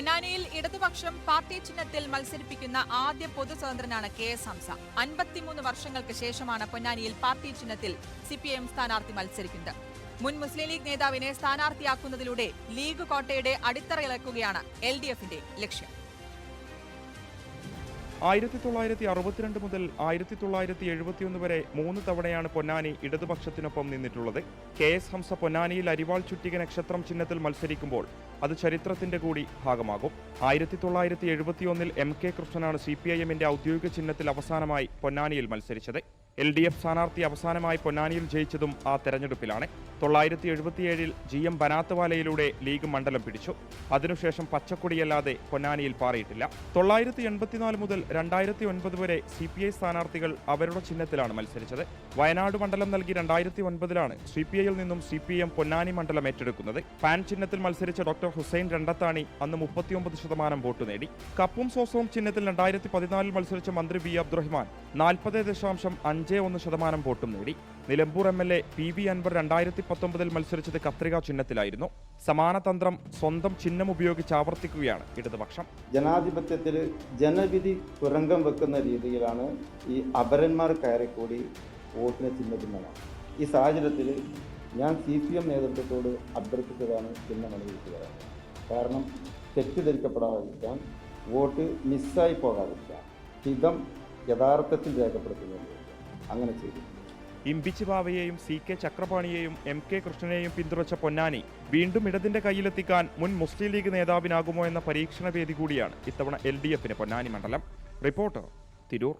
പൊന്നാനിയിൽ ഇടതുപക്ഷം പാർട്ടി ചിഹ്നത്തിൽ മത്സരിപ്പിക്കുന്ന ആദ്യ പൊതു സ്വതന്ത്രനാണ് കെ എസ് ഹംസ. അൻപത്തിമൂന്ന് വർഷങ്ങൾക്ക് ശേഷമാണ് പൊന്നാനിയിൽ പാർട്ടി ചിഹ്നത്തിൽ സി പി എം സ്ഥാനാർത്ഥി മത്സരിക്കുന്നത്. മുൻ മുസ്ലിം ലീഗ് നേതാവിനെ സ്ഥാനാർത്ഥിയാക്കുന്നതിലൂടെ ലീഗ് കോട്ടയുടെ അടിത്തറ ഇളക്കുകയാണ് എൽ ഡി എഫിന്റെ ലക്ഷ്യം. ആയിരത്തി തൊള്ളായിരത്തി അറുപത്തിരണ്ട് മുതൽ ആയിരത്തി തൊള്ളായിരത്തി എഴുപത്തിയൊന്ന് വരെ മൂന്ന് തവണയാണ് പൊന്നാനി ഇടതുപക്ഷത്തിനൊപ്പം നിന്നിട്ടുള്ളത്. കെ എസ് ഹംസ പൊന്നാനിയിൽ അരിവാൾ ചുറ്റിക നക്ഷത്രം ചിഹ്നത്തിൽ മത്സരിക്കുമ്പോൾ അത് ചരിത്രത്തിന്റെ കൂടി ഭാഗമാകും. ആയിരത്തി തൊള്ളായിരത്തി എഴുപത്തിയൊന്നിൽ എം കെ കൃഷ്ണനാണ് സി പി ഐ എമ്മിന്റെ ഔദ്യോഗിക ചിഹ്നത്തിൽ അവസാനമായി പൊന്നാനിയിൽ മത്സരിച്ചത്. എൽ ഡി എഫ് സ്ഥാനാർത്ഥി അവസാനമായി പൊന്നാനിയിൽ ജയിച്ചതും ആ തെരഞ്ഞെടുപ്പിലാണ്. തൊള്ളായിരത്തി എഴുപത്തിയേഴിൽ ജി എം ബനാത്തവാലയിലൂടെ ലീഗ് മണ്ഡലം പിടിച്ചു. അതിനുശേഷം പച്ചക്കൊടിയല്ലാതെ പൊന്നാനിയിൽ പാറിയിട്ടില്ല. തൊള്ളായിരത്തി എൺപത്തിനാല് മുതൽ രണ്ടായിരത്തി ഒൻപത് വരെ സി പി ഐ സ്ഥാനാർത്ഥികൾ അവരുടെ ചിഹ്നത്തിലാണ് മത്സരിച്ചത്. വയനാട് മണ്ഡലം നൽകി രണ്ടായിരത്തി ഒൻപതിലാണ് സി പി ഐയിൽ നിന്നും സി പി എം പൊന്നാനി മണ്ഡലം ഏറ്റെടുക്കുന്നത്. പാൻ ചിഹ്നത്തിൽ മത്സരിച്ച ഡോക്ടർ ഹുസൈൻ രണ്ടത്താണി അന്ന് മുപ്പത്തിയൊമ്പത് ശതമാനം വോട്ട് നേടി. കപ്പും സോസവും ചിഹ്നത്തിൽ രണ്ടായിരത്തി പതിനാലിൽ മത്സരിച്ച മന്ത്രി വി അബ്ദുറഹ്മാൻ നാൽപ്പത് ദശാംശം അഞ്ച് ഒന്ന് ശതമാനം വോട്ടും നേടി. Nilambur M L A P V Anvar രണ്ടായിരത്തി പത്തൊമ്പതിൽ മത്സരിച്ചത് കത്രിക ചിഹ്നത്തിലായിരുന്നു. സമാന തന്ത്രം സ്വന്തം ചിഹ്നം ഉപയോഗിച്ച് ആവർത്തിക്കുകയാണ് ഇടതുപക്ഷം. ജനാധിപത്യത്തിൽ ജനവിധി തുരങ്കം വെക്കുന്ന രീതിയിലാണ് ഈ അപരന്മാർ കയറിക്കൂടി വോട്ടിനെ ചിഹ്നത്തിനാണ് ഈ സാഹചര്യത്തിൽ ഞാൻ സി പി എം നേതൃത്വത്തോട് അഭ്യർത്ഥിച്ചതാണ് ചിഹ്നം അനുവദിക്കുക. കാരണം തെറ്റിദ്ധരിക്കപ്പെടാതിരിക്കാൻ വോട്ട് മിസ്സായി പോകാതിരിക്കാൻ ഹിതം യഥാർത്ഥത്തിൽ രേഖപ്പെടുത്തുന്നതിന് അങ്ങനെ ചെയ്തു ഇമ്പിച്ചി ബാവയെയും സി കെ ചക്രപാണിയെയും എം കെ കൃഷ്ണനെയും പിന്തുണച്ച പൊന്നാനി വീണ്ടും ഇടതിന്റെ കയ്യിലെത്തിക്കാൻ മുൻ മുസ്ലിം ലീഗ് നേതാവിനാകുമോ എന്ന പരീക്ഷണ വേദി കൂടിയാണ് ഇത്തവണ എൽ പൊന്നാനി മണ്ഡലം. റിപ്പോർട്ടർ തിരൂർ.